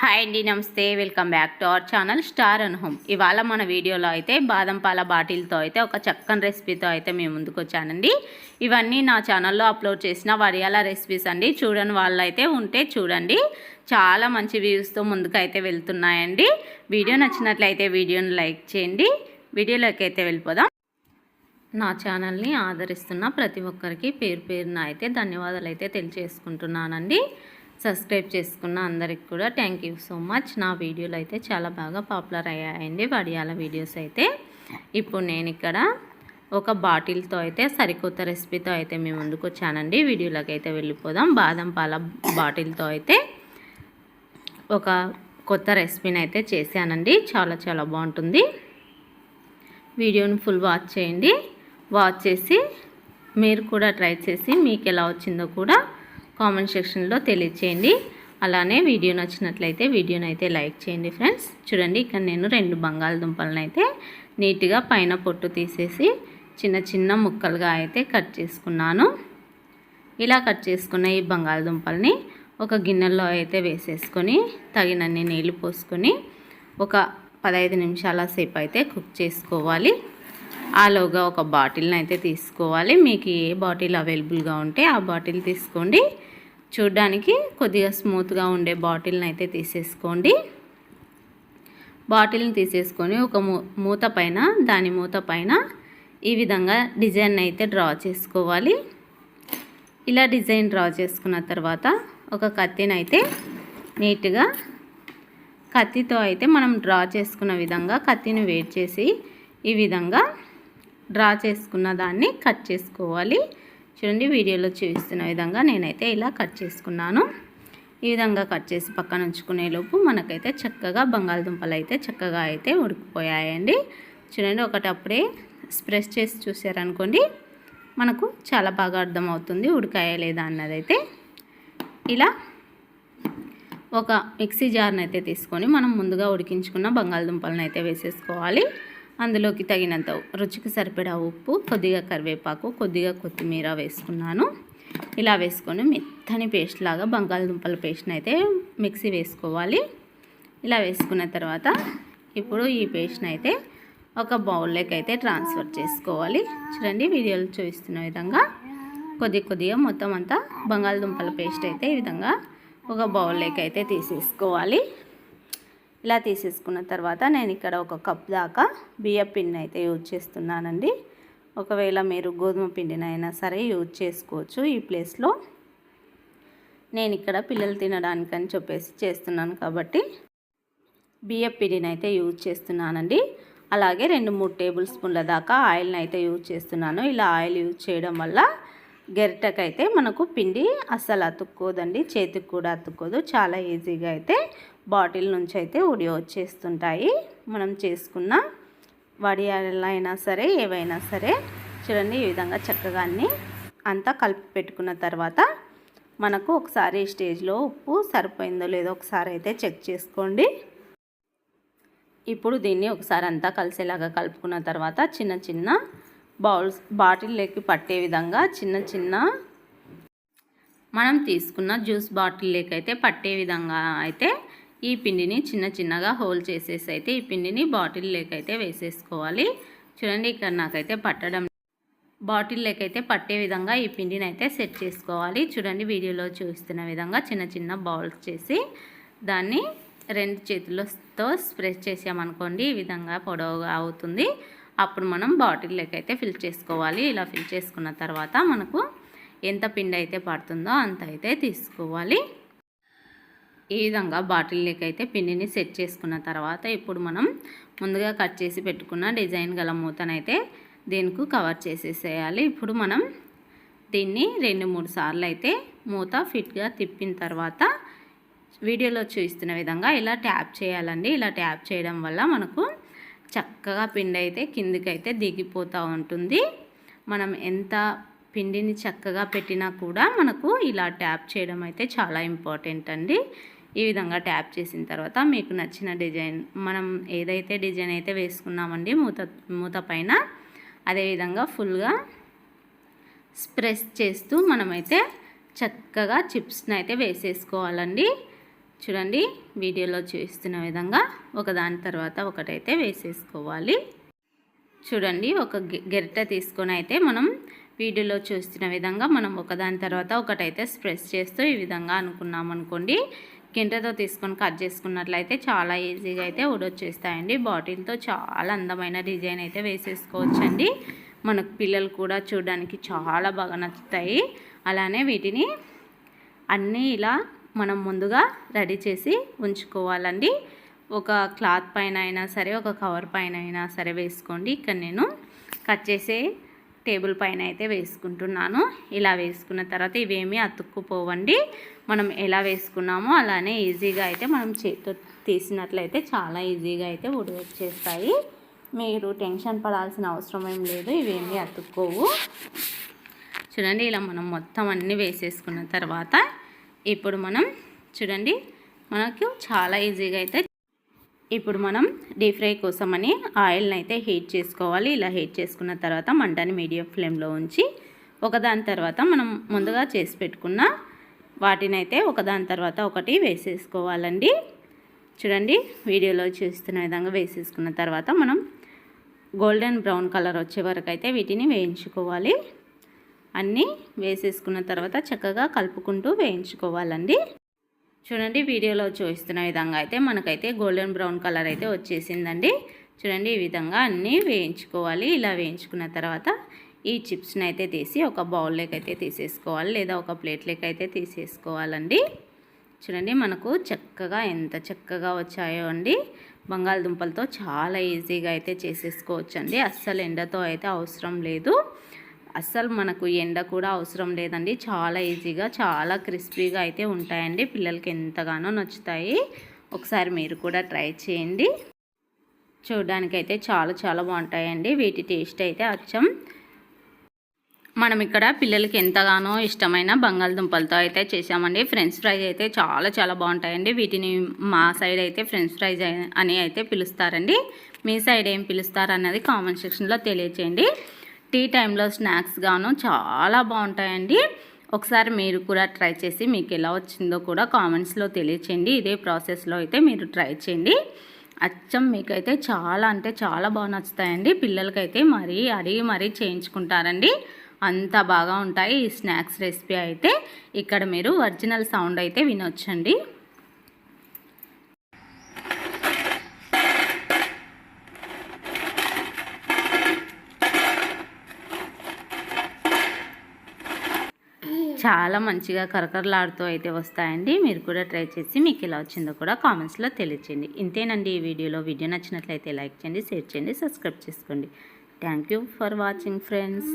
Hi అండి నమస్తే. Welcome back to our channel star and home ఇవాళ మన వీడియోలో అయితే బాదం పాల బాటిల్తో అయితే ఒక చక్కని రెసిపీతో అయితే మేము ముందుకు వచ్చానండి. ఇవన్నీ నా ఛానల్లో అప్లోడ్ చేసిన వరియాల రెసిపీస్ అండి. చూడని వాళ్ళు అయితే ఉంటే చూడండి. చాలా మంచి వ్యూస్తో ముందుకు అయితే వెళ్తున్నాయండి. వీడియో నచ్చినట్లయితే వీడియోని లైక్ చేయండి. వీడియోలోకి అయితే వెళ్ళిపోదాం. నా ఛానల్ని ఆదరిస్తున్న ప్రతి ఒక్కరికి పేరు పేరున అయితే ధన్యవాదాలు అయితే తెలియజేసుకుంటున్నానండి. సబ్స్క్రైబ్ చేసుకున్న అందరికి కూడా థ్యాంక్ యూ సో మచ్ నా వీడియోలు అయితే చాలా బాగా పాపులర్ అయ్యాయండి. వడియాల వీడియోస్ అయితే. ఇప్పుడు నేను ఇక్కడ ఒక బాటిల్తో అయితే సరికొత్త రెసిపీతో అయితే మేము ముందుకు వచ్చానండి. వీడియోలోకి అయితే వెళ్ళిపోదాం. బాదం పాల బాటిల్తో అయితే ఒక కొత్త రెసిపీని అయితే చేశానండి. చాలా చాలా బాగుంటుంది. వీడియోని ఫుల్ వాచ్ చేయండి. వాచ్ చేసి మీరు కూడా ట్రై చేసి మీకు ఎలా వచ్చిందో కూడా కామెంట్ సెక్షన్లో తెలియచేయండి. అలానే వీడియో నచ్చినట్లయితే వీడియోని అయితే లైక్ చేయండి ఫ్రెండ్స్. చూడండి ఇక్కడ నేను రెండు బంగాళదుంపలను అయితే నీట్గా పైన పొట్టు తీసేసి చిన్న చిన్న ముక్కలుగా అయితే కట్ చేసుకున్నాను. ఇలా కట్ చేసుకున్న ఈ బంగాళదుంపల్ని ఒక గిన్నెలో అయితే వేసేసుకొని తగినన్ని నీళ్ళు పోసుకొని ఒక పదహైదు నిమిషాల సేపు అయితే కుక్ చేసుకోవాలి. ఆలోగా ఒక బాటిల్ని అయితే తీసుకోవాలి. మీకు ఏ బాటిల్ అవైలబుల్గా ఉంటే ఆ బాటిల్ తీసుకోండి. చూడ్డానికి కొద్దిగా స్మూత్గా ఉండే బాటిల్ని అయితే తీసేసుకోండి. బాటిల్ని తీసేసుకొని ఒక మూత పైన దాని మూత పైన ఈ విధంగా డిజైన్ అయితే డ్రా చేసుకోవాలి. ఇలా డిజైన్ డ్రా చేసుకున్న తర్వాత ఒక కత్తిని అయితే నీట్గా కత్తితో అయితే మనం డ్రా చేసుకున్న విధంగా కత్తిని వేట్ చేసి ఈ విధంగా డ్రా చేసుకున్న దాన్ని కట్ చేసుకోవాలి. చూడండి వీడియోలో చూపిస్తున్న విధంగా నేనైతే ఇలా కట్ చేసుకున్నాను. ఈ విధంగా కట్ చేసి పక్కన ఉంచుకునే లోపు మనకైతే చక్కగా బంగాళదుంపలు అయితే చక్కగా అయితే ఉడికిపోయాయండి. చూడండి ఒకటప్పుడే స్ప్రెస్ చేసి చూసారనుకోండి మనకు చాలా బాగా అర్థమవుతుంది ఉడికాయా లేదా అన్నదైతే. ఇలా ఒక మిక్సీ జార్ని అయితే తీసుకొని మనం ముందుగా ఉడికించుకున్న బంగాళదుంపలను అయితే వేసేసుకోవాలి. అందులోకి తగినంత రుచికి సరిపడా ఉప్పు కొద్దిగా కరివేపాకు కొద్దిగా కొత్తిమీర వేసుకున్నాను. ఇలా వేసుకొని మెత్తని పేస్ట్ లాగా బంగాళదుంపల పేస్ట్ని అయితే మిక్సీ వేసుకోవాలి. ఇలా వేసుకున్న తర్వాత ఇప్పుడు ఈ పేస్ట్ని అయితే ఒక బౌల్లోకి అయితే ట్రాన్స్ఫర్ చేసుకోవాలి. చూడండి వీడియోలు చూపిస్తున్న విధంగా కొద్ది కొద్దిగా మొత్తం అంతా బంగాళదుంపల పేస్ట్ అయితే ఈ విధంగా ఒక బౌల్లోకి అయితే తీసేసుకోవాలి. ఇలా తీసేసుకున్న తర్వాత నేను ఇక్కడ ఒక కప్ దాకా బియ్య పిండిని అయితే యూజ్ చేస్తున్నానండి. ఒకవేళ మీరు గోధుమ పిండినైనా సరే యూజ్ చేసుకోవచ్చు ఈ ప్లేస్లో. నేను ఇక్కడ పిల్లలు తినడానికని చెప్పేసి చేస్తున్నాను కాబట్టి బియ్య పిండిని అయితే యూజ్ చేస్తున్నానండి. అలాగే రెండు మూడు టేబుల్ స్పూన్ల దాకా ఆయిల్ని అయితే యూజ్ చేస్తున్నాను. ఇలా ఆయిల్ యూజ్ చేయడం వల్ల గెరిటకైతే మనకు పిండి అస్సలు అతుక్కోదండి చేతికి కూడా అతుక్కోదు. చాలా ఈజీగా అయితే బాటిల్ నుంచి అయితే ఉడి వచ్చేస్తుంటాయి. మనం చేసుకున్న వడియాలైనా సరే ఏవైనా సరే చూడండి ఈ విధంగా చక్కగా అన్నీ అంతా కలిపి పెట్టుకున్న తర్వాత మనకు ఒకసారి స్టేజ్లో ఉప్పు సరిపోయిందో లేదో ఒకసారి అయితే చెక్ చేసుకోండి. ఇప్పుడు దీన్ని ఒకసారి అంతా కలిసేలాగా కలుపుకున్న తర్వాత చిన్న చిన్న బౌల్స్ బాటిల్లోకి పట్టే విధంగా చిన్న చిన్న మనం తీసుకున్న జ్యూస్ బాటిల్లోకి అయితే పట్టే విధంగా అయితే ఈ పిండిని చిన్న చిన్నగా హోల్ చేసేసి అయితే ఈ పిండిని బాటిల్లోకి అయితే వేసేసుకోవాలి. చూడండి ఇక్కడ నాకైతే పట్టడం బాటిల్లోకి అయితే పట్టే విధంగా ఈ పిండిని అయితే సెట్ చేసుకోవాలి. చూడండి వీడియోలో చూస్తున్న విధంగా చిన్న చిన్న బౌల్స్ చేసి దాన్ని రెండు చేతులతో స్ప్రెస్ చేసామనుకోండి ఈ విధంగా పొడవుగా అవుతుంది. అప్పుడు మనం బాటిల్లోకి అయితే ఫిల్ చేసుకోవాలి. ఇలా ఫిల్ చేసుకున్న తర్వాత మనకు ఎంత పిండి అయితే పడుతుందో అంత అయితే తీసుకోవాలి. ఈ విధంగా బాటిల్లోకి అయితే పిండిని సెట్ చేసుకున్న తర్వాత ఇప్పుడు మనం ముందుగా కట్ చేసి పెట్టుకున్న డిజైన్ గల మూతనైతే దీనికి కవర్ చేసేసేయాలి. ఇప్పుడు మనం దీన్ని రెండు మూడు సార్లు అయితే మూత ఫిట్గా తిప్పిన తర్వాత వీడియోలో చూపిస్తున్న విధంగా ఇలా ట్యాప్ చేయాలండి. ఇలా ట్యాప్ చేయడం వల్ల మనకు చక్కగా పిండి అయితే కిందికైతే దిగిపోతూ ఉంటుంది. మనం ఎంత పిండిని చక్కగా పెట్టినా కూడా మనకు ఇలా ట్యాప్ చేయడం అయితే చాలా ఇంపార్టెంట్ అండి. ఈ విధంగా ట్యాప్ చేసిన తర్వాత మీకు నచ్చిన డిజైన్ మనం ఏదైతే డిజైన్ అయితే వేసుకున్నామండి మూత మూత పైన అదేవిధంగా ఫుల్గా స్ప్రెస్ చేస్తూ మనమైతే చక్కగా చిప్స్ని అయితే వేసేసుకోవాలండి. చూడండి వీడియోలో చూస్తున్న విధంగా ఒకదాని తర్వాత ఒకటైతే వేసేసుకోవాలి. చూడండి ఒక గె- గెరిట తీసుకొని అయితే మనం వీడియోలో చూస్తున్న విధంగా మనం ఒకదాని తర్వాత ఒకటైతే స్ప్రెస్ చేస్తూ ఈ విధంగా అనుకున్నాం అనుకోండి గింటతో తీసుకొని కట్ చేసుకున్నట్లయితే చాలా ఈజీగా అయితే ఊడొచ్చేస్తాయండి. బాటిల్తో చాలా అందమైన డిజైన్ అయితే వేసేసుకోవచ్చండి. మనకు పిల్లలు కూడా చూడడానికి చాలా బాగా నచ్చుతాయి. అలానే వీటిని అన్నీ ఇలా మనం ముందుగా రెడీ చేసి ఉంచుకోవాలండి. ఒక క్లాత్ పైన అయినా సరే ఒక కవర్ పైన అయినా సరే వేసుకోండి. ఇక్కడ నేను కట్ చేసే టేబుల్ పైన అయితే వేసుకుంటున్నాను. ఇలా వేసుకున్న తర్వాత ఇవేమీ అతుక్కుపోవండి. మనం ఎలా వేసుకున్నామో అలానే ఈజీగా అయితే మనం చేతితో తీసినట్లయితే చాలా ఈజీగా అయితే ఉడివచ్చేస్తాయి మీరు టెన్షన్ పడాల్సిన అవసరం ఏం లేదు ఇవేమీ అతుక్కోవు. చూడండి ఇలా మనం మొత్తం అన్నీ వేసేసుకున్న తర్వాత ఇప్పుడు మనం చూడండి మనకు చాలా ఈజీగా అయితే ఇప్పుడు మనం డీప్ ఫ్రై కోసమని ఆయిల్ని అయితే హీట్ చేసుకోవాలి. ఇలా హీట్ చేసుకున్న తర్వాత మంటని మీడియం ఫ్లేమ్లో ఉంచి ఒకదాని తర్వాత మనం ముందుగా చేసి పెట్టుకున్న వాటిని అయితే ఒకదాని తర్వాత ఒకటి వేసేసుకోవాలండి. చూడండి వీడియోలో చూస్తున్న విధంగా వేసేసుకున్న తర్వాత మనం గోల్డెన్ బ్రౌన్ కలర్ వచ్చే వరకు అయితే వీటిని వేయించుకోవాలి. అన్నీ వేసేసుకున్న తర్వాత చక్కగా కలుపుకుంటూ వేయించుకోవాలండి. చూడండి వీడియోలో చూపిస్తున్న విధంగా అయితే మనకైతే గోల్డెన్ బ్రౌన్ కలర్ అయితే వచ్చేసిందండి. చూడండి ఈ విధంగా అన్నీ వేయించుకోవాలి. ఇలా వేయించుకున్న తర్వాత ఈ చిప్స్ని అయితే తీసి ఒక బౌల్లోకి అయితే తీసేసుకోవాలి లేదా ఒక ప్లేట్లోకి అయితే తీసేసుకోవాలండి. చూడండి మనకు చక్కగా ఎంత చక్కగా వచ్చాయో అండి. బంగాళదుంపలతో చాలా ఈజీగా అయితే చేసేసుకోవచ్చండి. అస్సలు ఎండతో అయితే అవసరం లేదు. అస్సలు మనకు ఎండ కూడా అవసరం లేదండి. చాలా ఈజీగా చాలా క్రిస్పీగా అయితే ఉంటాయండి. పిల్లలకి ఎంతగానో నచ్చుతాయి. ఒకసారి మీరు కూడా ట్రై చేయండి. చూడడానికైతే చాలా చాలా బాగుంటాయండి. వీటి టేస్ట్ అయితే అచ్చం. మనం ఇక్కడ పిల్లలకి ఎంతగానో ఇష్టమైన బంగాళదుంపలతో అయితే చేసామండి ఫ్రెంచ్ ఫ్రైస్ అయితే చాలా చాలా బాగుంటాయండి. వీటిని మా సైడ్ అయితే ఫ్రెంచ్ ఫ్రైస్ అని అయితే పిలుస్తారండి. మీ సైడ్ ఏం పిలుస్తారు అన్నది కామెంట్ సెక్షన్లో తెలియచేయండి. టీ టైంలో స్నాక్స్ గాను చాలా బాగుంటాయండి. ఒకసారి మీరు కూడా ట్రై చేసి మీకు ఎలా వచ్చిందో కూడా కామెంట్స్లో తెలియచేయండి. ఇదే ప్రాసెస్లో అయితే మీరు ట్రై చేయండి. అచ్చం మీకైతే చాలా అంటే చాలా బాగా నచ్చుతాయండి. పిల్లలకైతే మరీ అడిగి మరీ చేయించుకుంటారండి. అంత బాగా ఉంటాయి ఈ స్నాక్స్ రెసిపీ అయితే. ఇక్కడ మీరు ఒరిజినల్ సౌండ్ అయితే వినొచ్చండి. చాలా మంచిగా కరకరలాడుతూ అయితే వస్తాయండి. మీరు కూడా ట్రై చేసి మీకు ఎలా వచ్చిందో కూడా కామెంట్స్లో తెలియచేయండి. ఇంతేనండి ఈ వీడియోలో. వీడియో నచ్చినట్లయితే లైక్ చేయండి షేర్ చేయండి సబ్స్క్రైబ్ చేసుకోండి. Thank you for watching friends.